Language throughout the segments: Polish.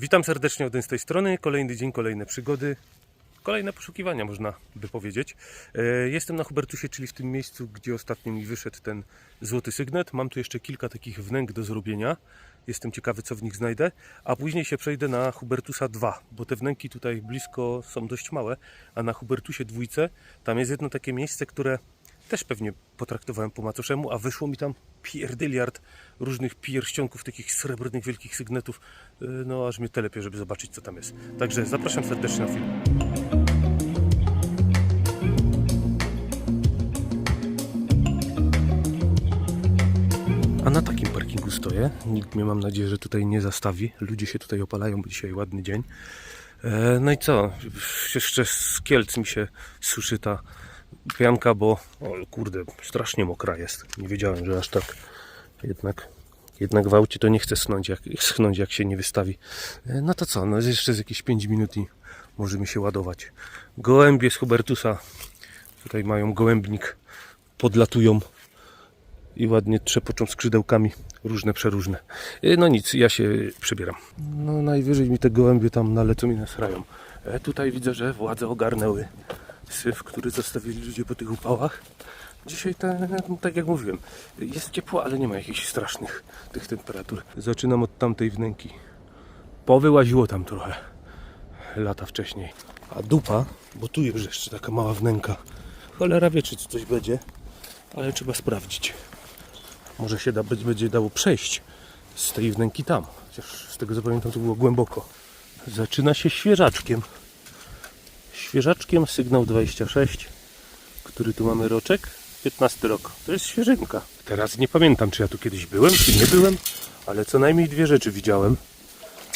Witam serdecznie od z tej strony. Kolejny dzień, kolejne przygody, kolejne poszukiwania, można by powiedzieć. E, Jestem na Hubertusie, czyli w tym miejscu, gdzie ostatnio mi wyszedł ten złoty sygnet. Mam tu jeszcze kilka takich wnęk do zrobienia. Jestem ciekawy, co w nich znajdę. A później się przejdę na Hubertusa 2, bo te wnęki tutaj blisko są dość małe. A na Hubertusie dwójce tam jest jedno takie miejsce, które też pewnie potraktowałem po macoszemu, a wyszło mi tam pierdyliard różnych pierścionków, takich srebrnych, wielkich sygnetów. Yy, No aż mnie telepie, żeby zobaczyć, co tam jest. Także zapraszam serdecznie na film. A na takim parkingu stoję. Nikt mnie, mam nadzieję, że tutaj nie zastawi. Ludzie się tutaj opalają, bo dzisiaj ładny dzień. E, No i co? Jeszcze z Kielc mi się suszy ta pianka, bo o kurde, strasznie mokra jest. Nie wiedziałem, że aż tak. Jednak, jednak w aucie to nie chcę schnąć jak, schnąć, jak się nie wystawi. E, No to co? No jeszcze z jakieś 5 minut i możemy się ładować. Gołębie z Hubertusa. Tutaj mają gołębnik. Podlatują i ładnie trzepoczą skrzydełkami różne, przeróżne. E, No nic, ja się przebieram. No najwyżej mi te gołębie tam nalecą i nasrają. E, tutaj widzę, że władze ogarnęły syf, który zostawili ludzie po tych upałach. Dzisiaj, te, tak jak mówiłem, jest ciepło, ale nie ma jakichś strasznych tych temperatur. Zaczynam od tamtej wnęki. Powyłaziło tam trochę lata wcześniej. A dupa, bo tu jest jeszcze taka mała wnęka. Cholera wie, czy coś będzie, ale trzeba sprawdzić. Może się da, będzie dało przejść z tej wnęki tam. Chociaż z tego co pamiętam, to było głęboko. Zaczyna się świeżaczkiem. Świeżaczkiem sygnał 26. Który tu mamy roczek? 15 rok. To jest świeżynka. Teraz nie pamiętam, czy ja tu kiedyś byłem, czy nie byłem, ale co najmniej dwie rzeczy widziałem.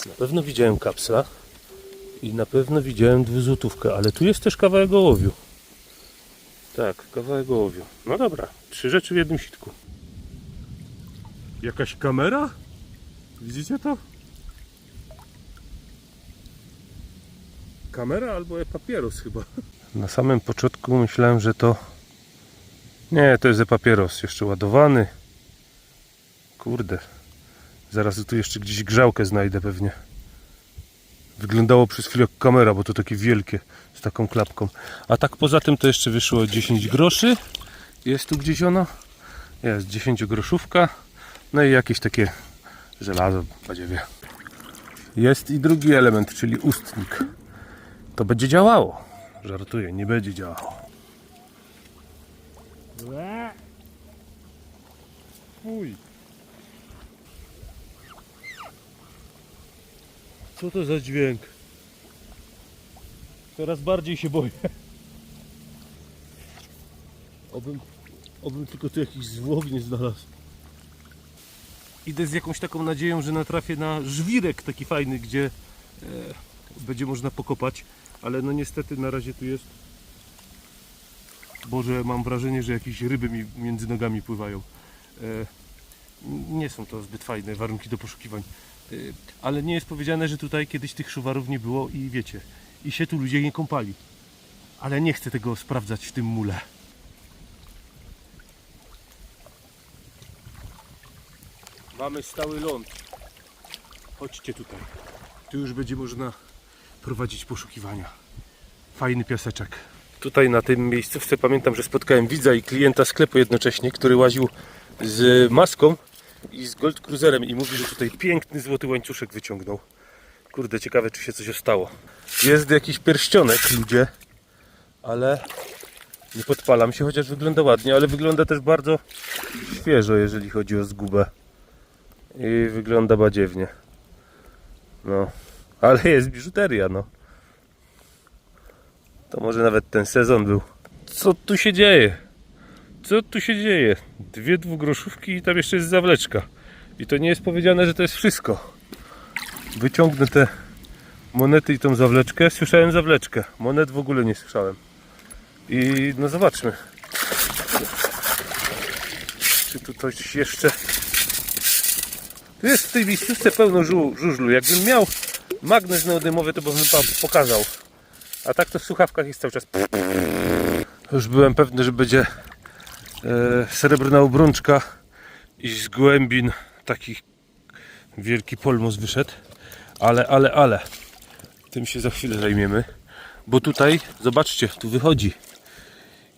Na pewno widziałem kapsla i na pewno widziałem dwuzłotówkę, ale tu jest też kawałek ołowiu. Tak, kawałek ołowiu. No dobra, trzy rzeczy w jednym sitku. Jakaś kamera? Widzicie to? Kamera albo papieros chyba. Na samym początku myślałem, że to... Nie, to jest papieros, jeszcze ładowany. Kurde. Zaraz tu jeszcze gdzieś grzałkę znajdę pewnie. Wyglądało przez chwilę jak kamera, bo to takie wielkie, z taką klapką. A tak poza tym to jeszcze wyszło 10 groszy. Jest tu gdzieś ono? Jest 10 groszówka. No i jakieś takie żelazo, badziewie. Jest i drugi element, czyli ustnik. To będzie działało. Żartuję, nie będzie działało. Fuj. Co to za dźwięk? Coraz bardziej się boję. Obym, obym tylko tu jakiś zwłok nie znalazł. Idę z jakąś taką nadzieją, że natrafię na żwirek taki fajny, gdzie e, będzie można pokopać, ale no niestety na razie tu jest. Boże, mam wrażenie, że jakieś ryby mi między nogami pływają. E, nie są to zbyt fajne warunki do poszukiwań. E, ale nie jest powiedziane, że tutaj kiedyś tych szuwarów nie było i wiecie, i się tu ludzie nie kąpali. Ale nie chcę tego sprawdzać w tym mule. Mamy stały ląd. Chodźcie tutaj. Tu już będzie można prowadzić poszukiwania. Fajny piaseczek. Tutaj na tym miejscówce pamiętam, że spotkałem widza i klienta sklepu jednocześnie, który łaził z maską i z Gold Cruiserem i mówi, że tutaj piękny złoty łańcuszek wyciągnął. Kurde, ciekawe czy się coś stało. Jest jakiś pierścionek, ludzie, ale nie podpalam się, chociaż wygląda ładnie, ale wygląda też bardzo świeżo, jeżeli chodzi o zgubę. I wygląda badziewnie. No, ale jest biżuteria, no. To może nawet ten sezon był. Co tu się dzieje? Co tu się dzieje? Dwie dwugroszówki i tam jeszcze jest zawleczka. I to nie jest powiedziane, że to jest wszystko. Wyciągnę te monety i tą zawleczkę. Słyszałem zawleczkę. Monet w ogóle nie słyszałem. I no zobaczmy. Czy tu coś jeszcze jest w tej miejscówce pełno żu, żużlu. Jakbym miał magnes neodymowy, to bym wam pokazał. A tak to w słuchawkach jest cały czas. Już byłem pewny, że będzie e, srebrna obrączka i z głębin taki wielki polmos wyszedł. Ale, ale, ale. Tym się za chwilę zajmiemy. Bo tutaj, zobaczcie, tu wychodzi.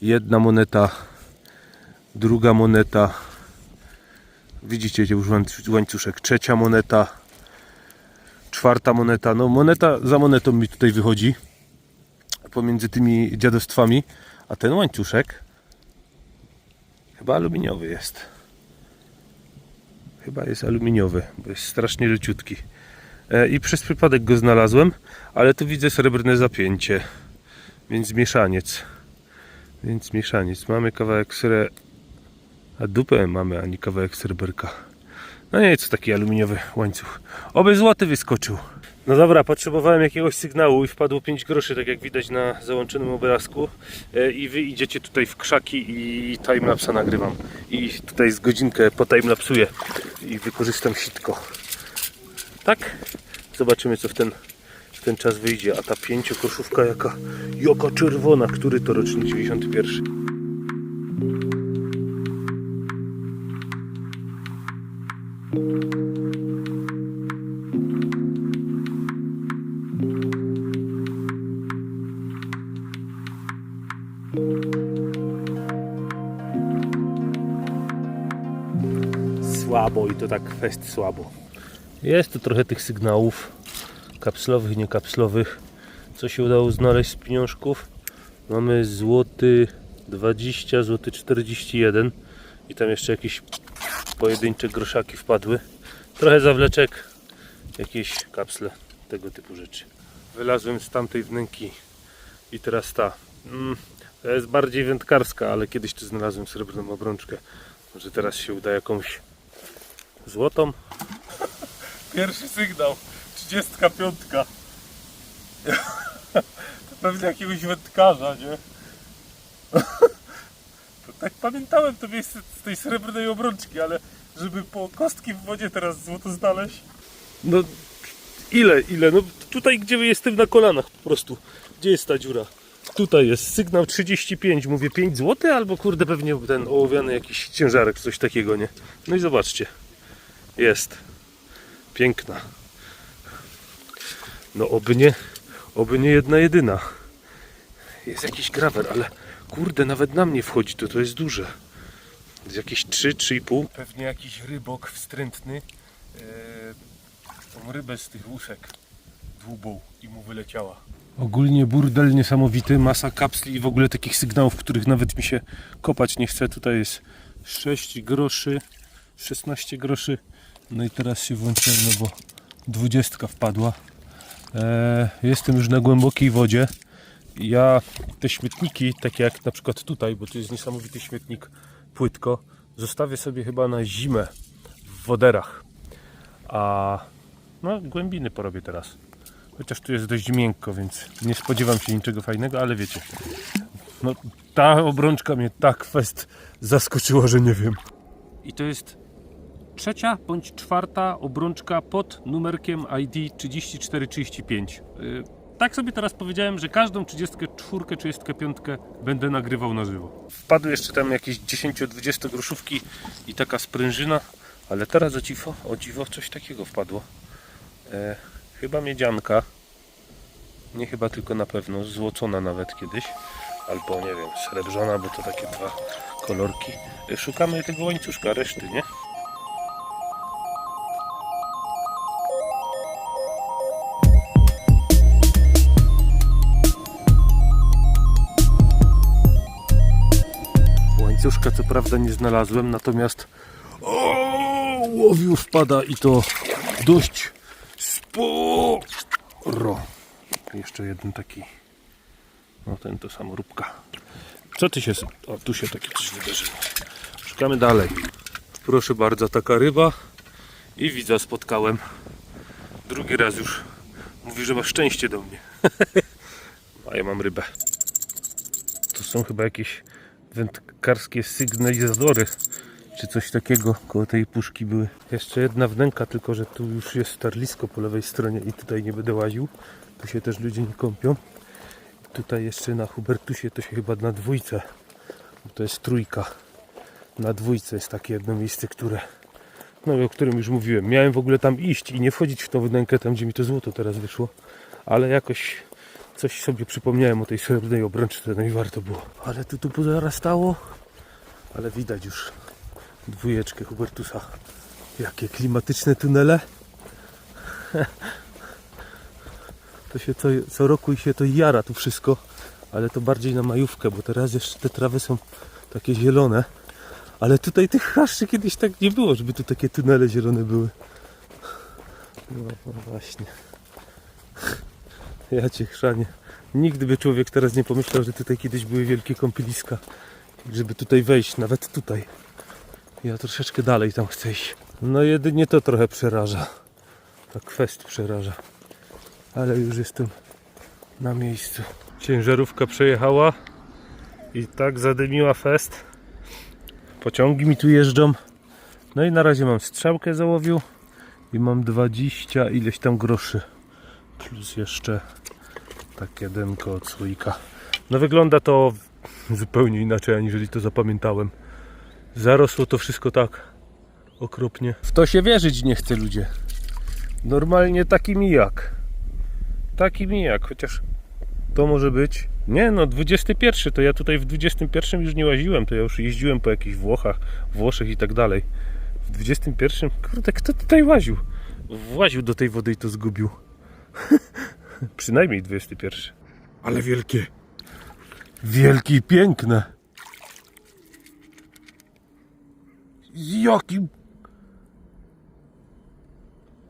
Jedna moneta, druga moneta. Widzicie już łańcu- łańcuszek. Trzecia moneta, czwarta moneta. No moneta za monetą mi tutaj wychodzi. Pomiędzy tymi dziadostwami. A ten łańcuszek chyba aluminiowy jest. Chyba jest aluminiowy, bo jest strasznie leciutki. E, I przez przypadek go znalazłem, ale tu widzę srebrne zapięcie. Więc mieszaniec. Więc mieszaniec. Mamy kawałek sre... A dupę mamy, ani kawałek sreberka. No nie, co taki aluminiowy łańcuch. Oby złoty wyskoczył. No dobra, potrzebowałem jakiegoś sygnału i wpadło 5 groszy, tak jak widać na załączonym obrazku. E, I wy idziecie tutaj w krzaki i timelapsa nagrywam. I tutaj z godzinkę po timelapsuję i wykorzystam sitko. Tak? Zobaczymy co w ten, w ten czas wyjdzie. A ta pięciokoszówka jaka, jaka czerwona. Który to rocznik? 91. to tak fest słabo. Jest tu trochę tych sygnałów kapslowych, niekapslowych. Co się udało znaleźć z pieniążków? Mamy złoty 20, złoty 41 i tam jeszcze jakieś pojedyncze groszaki wpadły. Trochę zawleczek, jakieś kapsle, tego typu rzeczy. Wylazłem z tamtej wnęki i teraz ta. Mm, to jest bardziej wędkarska, ale kiedyś tu znalazłem srebrną obrączkę. Może teraz się uda jakąś złotą. Pierwszy sygnał, 35. To pewnie jakiegoś wędkarza, nie? To tak pamiętałem to miejsce z tej srebrnej obrączki, ale żeby po kostki w wodzie teraz złoto znaleźć. No ile, ile? No tutaj gdzie jestem na kolanach po prostu. Gdzie jest ta dziura? Tutaj jest sygnał 35, mówię 5 zł albo kurde pewnie ten ołowiany jakiś ciężarek, coś takiego, nie? No i zobaczcie. Jest. Piękna. No oby nie, oby nie jedna jedyna. Jest jakiś grawer, ale kurde, nawet na mnie wchodzi, to to jest duże. Jest jakieś 3, 3,5. Pewnie jakiś rybok wstrętny. Eee, tą rybę z tych łusek dłubą i mu wyleciała. Ogólnie burdel niesamowity, masa kapsli i w ogóle takich sygnałów, których nawet mi się kopać nie chce. Tutaj jest 6 groszy, 16 groszy. No i teraz się włączyłem, no bo 20 wpadła. Eee, jestem już na głębokiej wodzie. Ja te śmietniki, takie jak na przykład tutaj, bo tu jest niesamowity śmietnik płytko, zostawię sobie chyba na zimę w woderach. A no, głębiny porobię teraz. Chociaż tu jest dość miękko, więc nie spodziewam się niczego fajnego, ale wiecie. No, ta obrączka mnie tak fest zaskoczyła, że nie wiem. I to jest trzecia bądź czwarta obrączka pod numerkiem ID 3435. Yy, Tak sobie teraz powiedziałem, że każdą 34, 35 będę nagrywał na żywo. Wpadły jeszcze tam jakieś 10-20 groszówki i taka sprężyna, ale teraz o dziwo, o dziwo coś takiego wpadło. E, chyba miedzianka. Nie chyba tylko na pewno, złocona nawet kiedyś. Albo nie wiem, srebrzona, bo to takie dwa kolorki. E, Szukamy tego łańcuszka, reszty, nie? Łańcuszka co prawda nie znalazłem, natomiast o, łowiu wpada i to dość sporo. Jeszcze jeden taki, no ten to samoróbka. Co ty się, o tu się takie coś wydarzyło. Szukamy dalej. Proszę bardzo, taka ryba i widza spotkałem. Drugi raz już. Mówi, że ma szczęście do mnie. A ja mam rybę. To są chyba jakieś wędkarskie sygnalizadory, czy coś takiego koło tej puszki były. Jeszcze jedna wnęka, tylko że tu już jest starlisko po lewej stronie i tutaj nie będę łaził. Tu się też ludzie nie kąpią. Tutaj jeszcze na Hubertusie to się chyba na dwójce, bo to jest trójka. Na dwójce jest takie jedno miejsce, które no, o którym już mówiłem. Miałem w ogóle tam iść i nie wchodzić w tą wnękę, tam gdzie mi to złoto teraz wyszło, ale jakoś coś sobie przypomniałem o tej srebrnej obrączce, no i warto było. Ale tu tu pozarastało, ale widać już dwójeczkę Hubertusa. Jakie klimatyczne tunele. To się co, co roku i się to jara tu wszystko, ale to bardziej na majówkę, bo teraz jeszcze te trawy są takie zielone. Ale tutaj tych chaszczy kiedyś tak nie było, żeby tu takie tunele zielone były. No, no właśnie. Ja cię chrzanie. Nigdy by człowiek teraz nie pomyślał, że tutaj kiedyś były wielkie kąpieliska. Żeby tutaj wejść, nawet tutaj. Ja troszeczkę dalej tam chcę iść. No jedynie to trochę przeraża. Ta kwest przeraża. Ale już jestem na miejscu. Ciężarówka przejechała i tak zadymiła fest. Pociągi mi tu jeżdżą. No i na razie mam strzałkę załowił i mam 20 ileś tam groszy. Plus jeszcze takie denko od słoika. No wygląda to zupełnie inaczej, aniżeli to zapamiętałem. Zarosło to wszystko tak okropnie. W to się wierzyć nie chce ludzie. Normalnie taki mijak. Taki mijak, chociaż to może być. Nie no, 21 to ja tutaj w 21 już nie łaziłem, to ja już jeździłem po jakichś Włochach, Włoszech i tak dalej. W 21, kurde, kto tutaj łaził? Właził do tej wody i to zgubił. Przynajmniej 21. Ale wielkie. Wielkie i piękne. Jakim.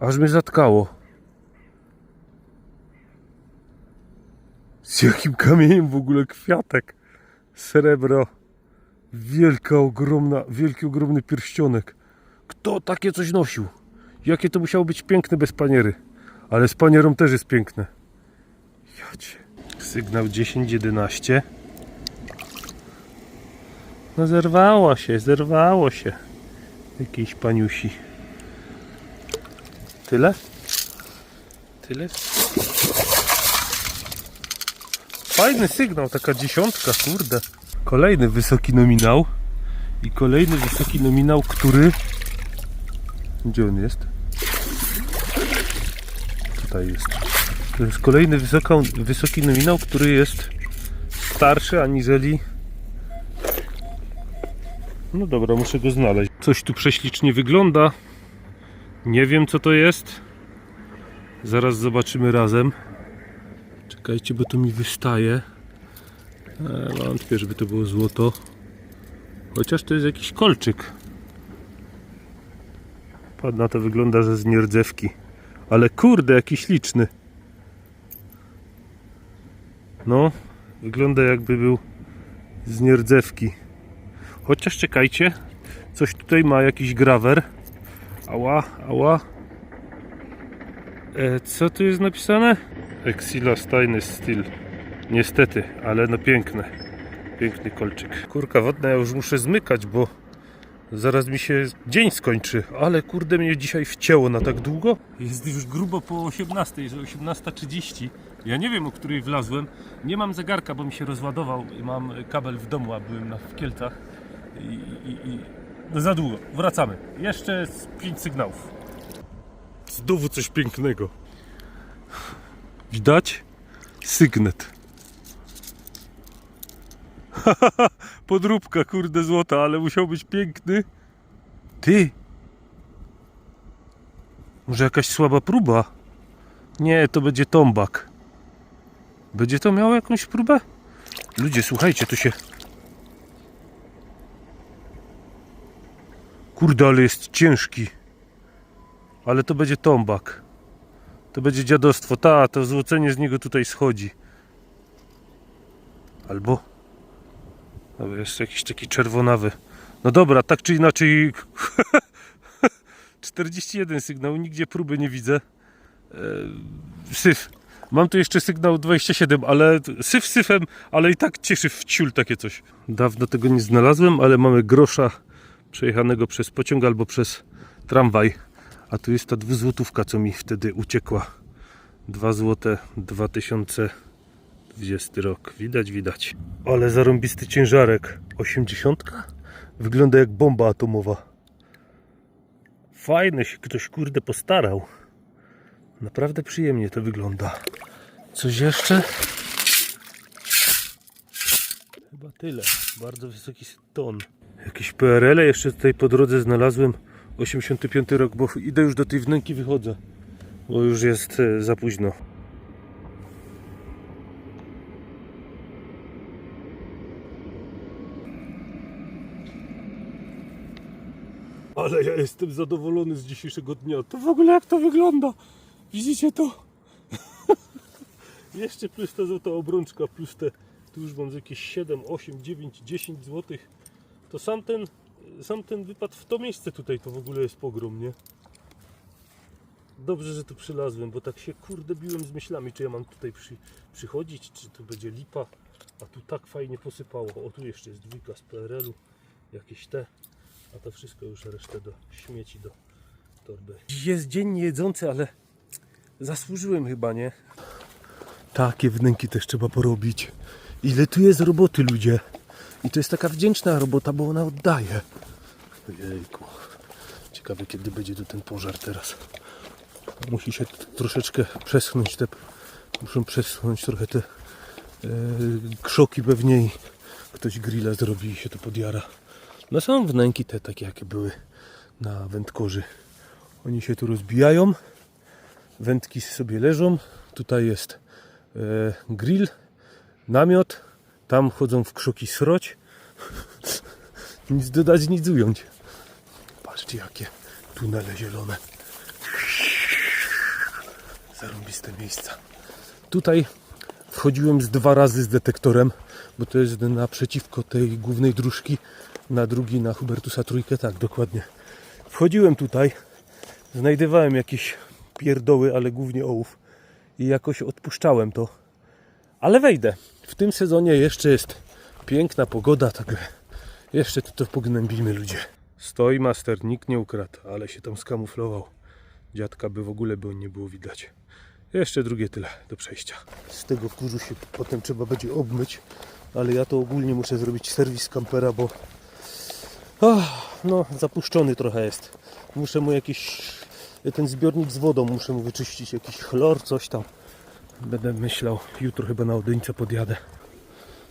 Aż mnie zatkało. Z jakim kamieniem w ogóle kwiatek. Srebro. Wielka, ogromna, wielki, ogromny pierścionek. Kto takie coś nosił? Jakie to musiało być piękne bez paniery. Ale z panierą też jest piękne. Jacie. Sygnał 10-11. No zerwało się, zerwało się. Jakiejś paniusi. Tyle? Tyle? Fajny sygnał, taka dziesiątka, kurde. Kolejny wysoki nominał. I kolejny wysoki nominał, który... Gdzie on jest? Tutaj jest. To jest kolejny wysoka, wysoki nominał, który jest starszy aniżeli... No dobra, muszę go znaleźć. Coś tu prześlicznie wygląda. Nie wiem co to jest. Zaraz zobaczymy razem. Czekajcie, bo to mi wystaje. E, wątpię, żeby to było złoto. Chociaż to jest jakiś kolczyk. Patrz na to wygląda, że z nierdzewki. Ale kurde, jaki śliczny. No, wygląda jakby był z nierdzewki. Chociaż czekajcie, coś tutaj ma jakiś grawer. Ała, ała. E, co tu jest napisane? Exila Stainless Steel. Niestety, ale no piękne. Piękny kolczyk. Kurka wodna, ja już muszę zmykać, bo zaraz mi się dzień skończy. Ale kurde mnie dzisiaj wcięło na tak długo. Jest już grubo po 18, jest 18.30. Ja nie wiem o której wlazłem. Nie mam zegarka, bo mi się rozładował i mam kabel w domu, a byłem na, w Kielcach. I, i, i no za długo. Wracamy. Jeszcze z 5 sygnałów. Znowu coś pięknego. Widać? Sygnet. Podróbka, kurde, złota, ale musiał być piękny. Ty! Może jakaś słaba próba? Nie, to będzie tombak. Będzie to miało jakąś próbę? Ludzie, słuchajcie, tu się... Kurde, ale jest ciężki. Ale to będzie tombak. To będzie dziadostwo. Ta, to złocenie z niego tutaj schodzi. Albo... Albo jest jakiś taki czerwonawy. No dobra, tak czy inaczej... 41 sygnał, nigdzie próby nie widzę. Eee, syf. Mam tu jeszcze sygnał 27, ale syf syfem, ale i tak cieszy w ciul takie coś. Dawno tego nie znalazłem, ale mamy grosza przejechanego przez pociąg albo przez tramwaj. A tu jest ta dwuzłotówka, co mi wtedy uciekła. 2 złote 2020 rok. Widać, widać. Ale zarąbisty ciężarek. 80? Wygląda jak bomba atomowa. Fajne się ktoś kurde postarał. Naprawdę przyjemnie to wygląda. Coś jeszcze? Chyba tyle. Bardzo wysoki ton. Jakieś PRL -e jeszcze tutaj po drodze znalazłem. 85 rok, bo idę już do tej wnęki, wychodzę. Bo już jest e, za późno. Ale ja jestem zadowolony z dzisiejszego dnia. To w ogóle jak to wygląda? Widzicie to? Jeszcze plus ta złota obrączka, plus te, tu już mam jakieś 7, 8, 9, 10 złotych. To sam ten, sam ten wypad w to miejsce tutaj to w ogóle jest pogrom, nie? Dobrze, że tu przylazłem, bo tak się kurde biłem z myślami, czy ja mam tutaj przy, przychodzić, czy tu będzie lipa. A tu tak fajnie posypało. O, tu jeszcze jest dwójka z PRL-u, jakieś te. A to wszystko już resztę do śmieci, do torby. Jest dzień niejedzący, ale zasłużyłem chyba, nie? Takie wnęki też trzeba porobić. Ile tu jest roboty, ludzie. I to jest taka wdzięczna robota, bo ona oddaje. Ojejku. Ciekawe, kiedy będzie tu ten pożar teraz. Musi się troszeczkę przesunąć te... Muszą przesunąć trochę te e, krzoki pewnie i ktoś grilla zrobi i się to podjara. No są wnęki te takie, jakie były na wędkorzy. Oni się tu rozbijają. Wędki sobie leżą. Tutaj jest e, grill, namiot. Tam chodzą w krzoki sroć. nic dodać, nic ująć. Patrzcie jakie tunele zielone. Zarąbiste miejsca. Tutaj wchodziłem z dwa razy z detektorem, bo to jest naprzeciwko tej głównej dróżki, na drugi na Hubertusa trójkę, tak dokładnie. Wchodziłem tutaj, znajdowałem jakieś pierdoły, ale głównie ołów i jakoś odpuszczałem to. Ale wejdę. W tym sezonie jeszcze jest piękna pogoda, także jeszcze to pognębimy ludzie. Stoi master, nikt nie ukradł, ale się tam skamuflował. Dziadka by w ogóle by nie było widać. Jeszcze drugie tyle do przejścia. Z tego kurzu się potem trzeba będzie obmyć, ale ja to ogólnie muszę zrobić serwis kampera, bo Ach, no zapuszczony trochę jest. Muszę mu jakiś ten zbiornik z wodą muszę mu wyczyścić, jakiś chlor, coś tam. Będę myślał, jutro chyba na Odyńce podjadę.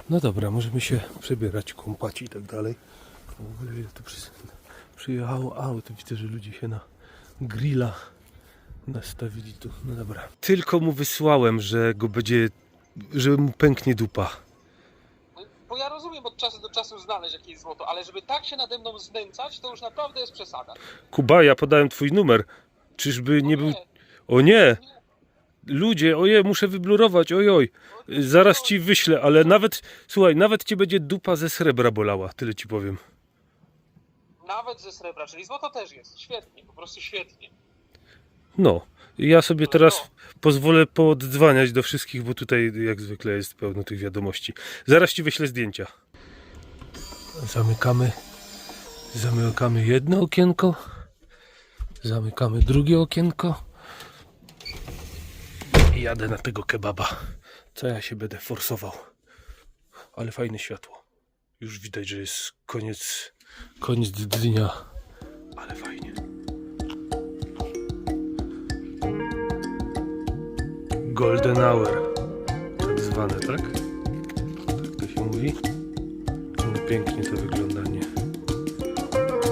No dobra, możemy się przebierać, kąpać i tak dalej. W ogóle tu przy, przyjechało aut, widzę, że ludzie się na grilla nastawili tu. No dobra. Tylko mu wysłałem, że go będzie, że mu pęknie dupa. Bo ja rozumiem od czasu do czasu znaleźć jakieś złoto, ale żeby tak się nade mną znęcać, to już naprawdę jest przesada. Kuba, ja podałem twój numer. Czyżby nie był... O nie! Ludzie, ojej, muszę wyblurować, ojoj. Zaraz ci wyślę, ale nawet, słuchaj, nawet ci będzie dupa ze srebra bolała, tyle ci powiem. Nawet ze srebra, czyli złoto też jest. Świetnie, po prostu świetnie. No, ja sobie teraz pozwolę pooddzwaniać do wszystkich, bo tutaj jak zwykle jest pełno tych wiadomości. Zaraz ci wyślę zdjęcia. Zamykamy, zamykamy jedno okienko, zamykamy drugie okienko i jadę na tego kebaba. Co ja się będę forsował. Ale fajne światło. Już widać, że jest koniec, koniec dnia. Ale fajnie. Golden Hour. Tak zwane, tak? Tak to się mówi? No pięknie to wygląda, nie?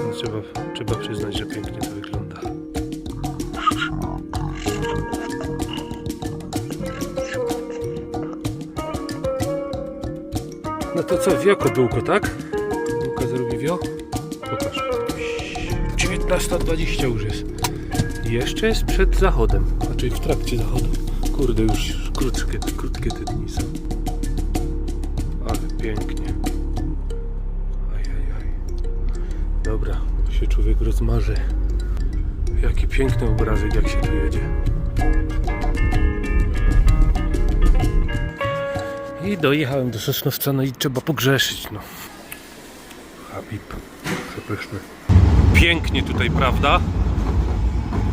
No, trzeba, trzeba przyznać, że pięknie to wygląda. No to co, wioko byłko, tak? Byłka zrobi wio? Pokaż. 19.20 już jest. Jeszcze jest przed zachodem, znaczy w trakcie zachodu. Kurde, już krótkie, krótkie te dni są. Ale pięknie. Ajajaj. Dobra, się człowiek rozmarzy. Jaki piękny obrazek, jak się tu jedzie. I dojechałem do Sosnowca, no i trzeba pogrzeszyć, no. Habib, przepyszny. Pięknie tutaj, prawda?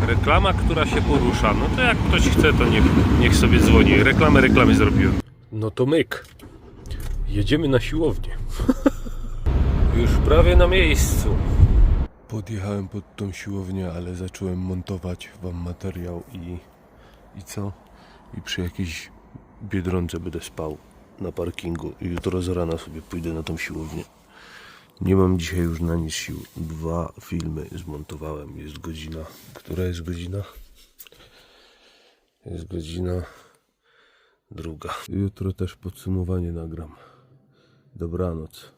Reklama, która się porusza. No to jak ktoś chce, to niech, niech sobie dzwoni. Reklamę reklamy zrobiłem. No to myk. Jedziemy na siłownię. Już prawie na miejscu. Podjechałem pod tą siłownię, ale zacząłem montować wam materiał i, i co? I przy jakiejś biedronce będę spał na parkingu. I jutro z rana sobie pójdę na tą siłownię. Nie mam dzisiaj już na nic sił. Dwa filmy zmontowałem. Jest godzina. Która jest godzina? Jest godzina druga. Jutro też podsumowanie nagram. Dobranoc.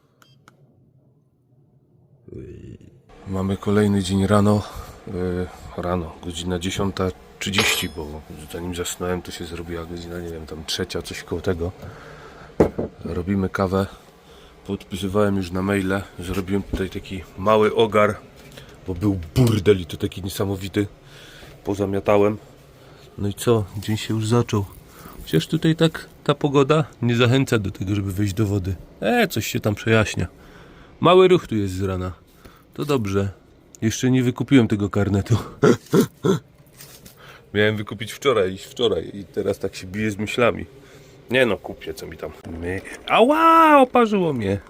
Mamy kolejny dzień rano. Yy, rano, godzina 10.30, bo zanim zasnąłem, to się zrobiła godzina, nie wiem, tam trzecia, coś koło tego. Robimy kawę. Podpisywałem już na maile. Zrobiłem tutaj taki mały ogar, bo był burdel i to taki niesamowity. Pozamiatałem. No i co? Dzień się już zaczął. Chociaż tutaj tak ta pogoda nie zachęca do tego, żeby wejść do wody. E, coś się tam przejaśnia. Mały ruch tu jest z rana. To dobrze. Jeszcze nie wykupiłem tego karnetu. Miałem wykupić wczoraj, iść wczoraj i teraz tak się bije z myślami. Nie no, kupię co mi tam. My... Ała, oparzyło mnie.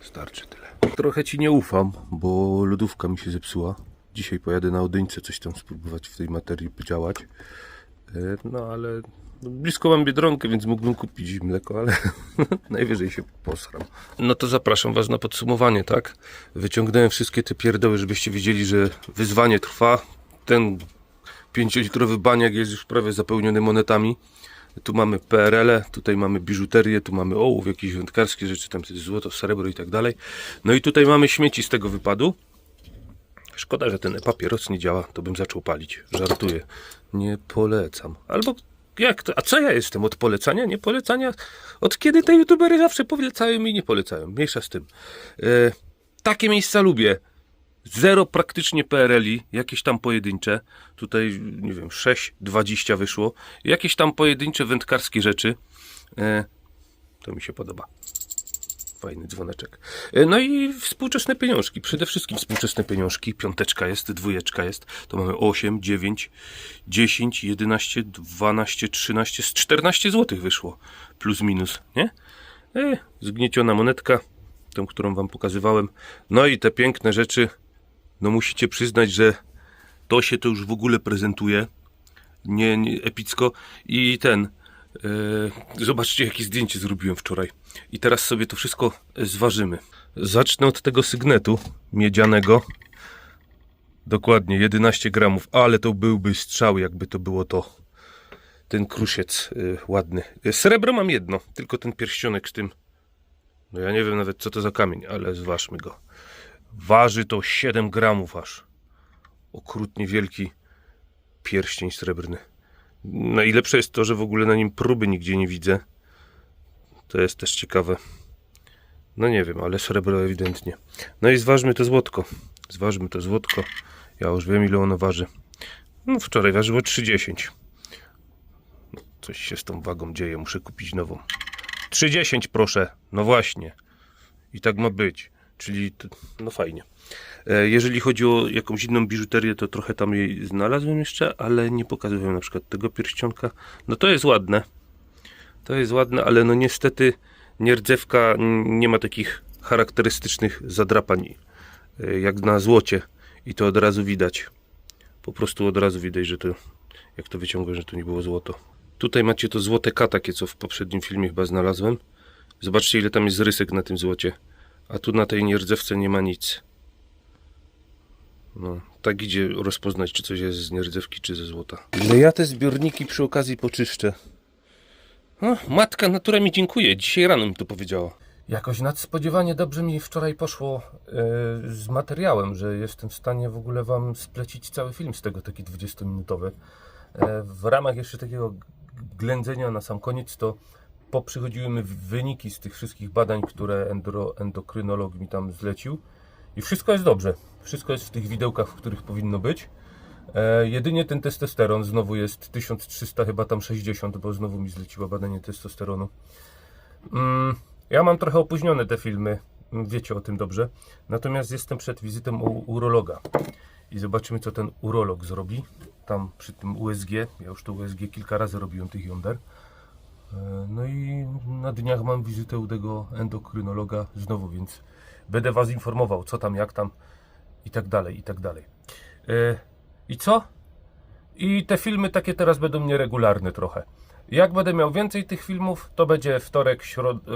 Starczy tyle. Trochę ci nie ufam, bo lodówka mi się zepsuła. Dzisiaj pojadę na Odyńce coś tam spróbować w tej materii podziałać. E, No ale blisko mam Biedronkę, więc mógłbym kupić mleko, ale najwyżej się posram. No to zapraszam Was na podsumowanie, tak? Wyciągnąłem wszystkie te pierdoły, żebyście wiedzieli, że wyzwanie trwa. Ten 5-litrowy baniak jest już prawie zapełniony monetami. Tu mamy PRL, tutaj mamy biżuterię, tu mamy ołów, jakieś wędkarskie rzeczy, tam złoto, srebro i tak dalej. No i tutaj mamy śmieci z tego wypadu. Szkoda, że ten papieros nie działa, to bym zaczął palić. Żartuję. Nie polecam. Albo jak to? A co ja jestem? Od polecania? Nie polecania? Od kiedy te youtubery zawsze polecają i nie polecają? Mniejsza z tym. E, takie miejsca lubię. Zero praktycznie PRL-i, jakieś tam pojedyncze. Tutaj, nie wiem, 6,20 wyszło. Jakieś tam pojedyncze wędkarskie rzeczy. E, to mi się podoba. Fajny dzwoneczek. E, No i współczesne pieniążki. Przede wszystkim współczesne pieniążki. Piąteczka jest, dwójeczka jest. To mamy 8, 9, 10, 11, 12, 13, z 14 zł wyszło. Plus minus, nie? E, zgnieciona monetka, tą, którą wam pokazywałem. No i te piękne rzeczy. No musicie przyznać, że to się to już w ogóle prezentuje. Nie, nie epicko. I ten. E, zobaczcie, jakie zdjęcie zrobiłem wczoraj. I teraz sobie to wszystko zważymy. Zacznę od tego sygnetu miedzianego. Dokładnie 11 gramów, ale to byłby strzał, jakby to było to. Ten krusiec y, ładny. Y, Srebro mam jedno, tylko ten pierścionek z tym. No ja nie wiem nawet co to za kamień, ale zważmy go. Waży to 7 gramów aż. Okrutnie wielki pierścień srebrny. Najlepsze jest to, że w ogóle na nim próby nigdzie nie widzę. To jest też ciekawe. No nie wiem, ale srebro ewidentnie. No i zważmy to złotko. Zważmy to złotko. Ja już wiem ile ono waży. No wczoraj ważyło 3,10. No, Coś się z tą wagą dzieje, muszę kupić nową. 3,10 proszę. No właśnie. I tak ma być. Czyli, no fajnie. E, Jeżeli chodzi o jakąś inną biżuterię, to trochę tam jej znalazłem jeszcze, ale nie pokazywałem na przykład tego pierścionka. No to jest ładne. To jest ładne, ale no niestety nierdzewka nie ma takich charakterystycznych zadrapań e, jak na złocie. I to od razu widać. Po prostu od razu widać, że to, jak to wyciągłem, że to nie było złoto. Tutaj macie to złote K, takie co w poprzednim filmie chyba znalazłem. Zobaczcie ile tam jest rysek na tym złocie. A tu na tej nierdzewce nie ma nic. No, tak idzie rozpoznać, czy coś jest z nierdzewki, czy ze złota. Ile ja te zbiorniki przy okazji poczyszczę. O, matka natura mi dziękuję. Dzisiaj rano mi to powiedziała. Jakoś nadspodziewanie dobrze mi wczoraj poszło e, z materiałem, że jestem w stanie w ogóle Wam splecić cały film z tego, taki 20-minutowy. E, w ramach jeszcze takiego ględzenia na sam koniec, to poprzychodziły mi wyniki z tych wszystkich badań, które endro, endokrynolog mi tam zlecił. I wszystko jest dobrze. Wszystko jest w tych widełkach, w których powinno być. E, jedynie ten testosteron znowu jest 1300, chyba tam 60, bo znowu mi zleciła badanie testosteronu. Mm, ja mam trochę opóźnione te filmy, mm, wiecie o tym dobrze. Natomiast jestem przed wizytą u urologa i zobaczymy, co ten urolog zrobi. Tam przy tym USG, ja już to USG kilka razy robiłem tych jąder. E, No i na dniach mam wizytę u tego endokrynologa znowu, więc będę Was informował, co tam, jak tam i tak dalej, i tak dalej. E, I co? I te filmy takie teraz będą nieregularne trochę. Jak będę miał więcej tych filmów, to będzie wtorek,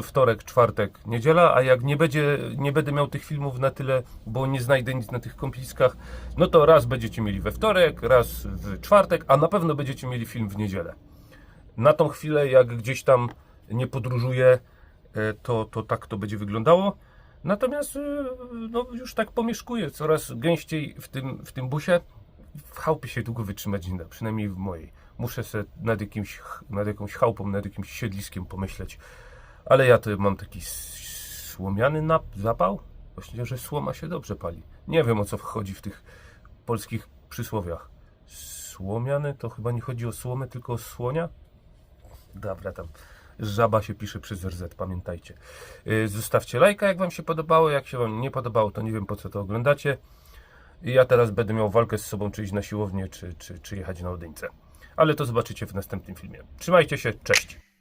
wtorek, czwartek, niedziela, a jak nie będzie, nie będę miał tych filmów na tyle, bo nie znajdę nic na tych kompiskach, no to raz będziecie mieli we wtorek, raz w czwartek, a na pewno będziecie mieli film w niedzielę. Na tą chwilę, jak gdzieś tam nie podróżuję, e, to, to tak to będzie wyglądało. Natomiast e, no, już tak pomieszkuję coraz gęściej w tym, w tym busie. W chałupie się długo wytrzymać nie da, przynajmniej w mojej. Muszę sobie nad, jakimś, nad jakąś chałupą, nad jakimś siedliskiem pomyśleć. Ale ja to mam taki słomiany nap- zapał. Właśnie, że słoma się dobrze pali. Nie wiem o co chodzi w tych polskich przysłowiach. Słomiany to chyba nie chodzi o słomę, tylko o słonia? Dobra, tam żaba się pisze przez RZ, pamiętajcie. Yy, Zostawcie lajka, jak Wam się podobało. Jak się Wam nie podobało, to nie wiem po co to oglądacie. I ja teraz będę miał walkę z sobą, czy iść na siłownię, czy, czy, czy jechać na Odyńce. Ale to zobaczycie w następnym filmie. Trzymajcie się, cześć!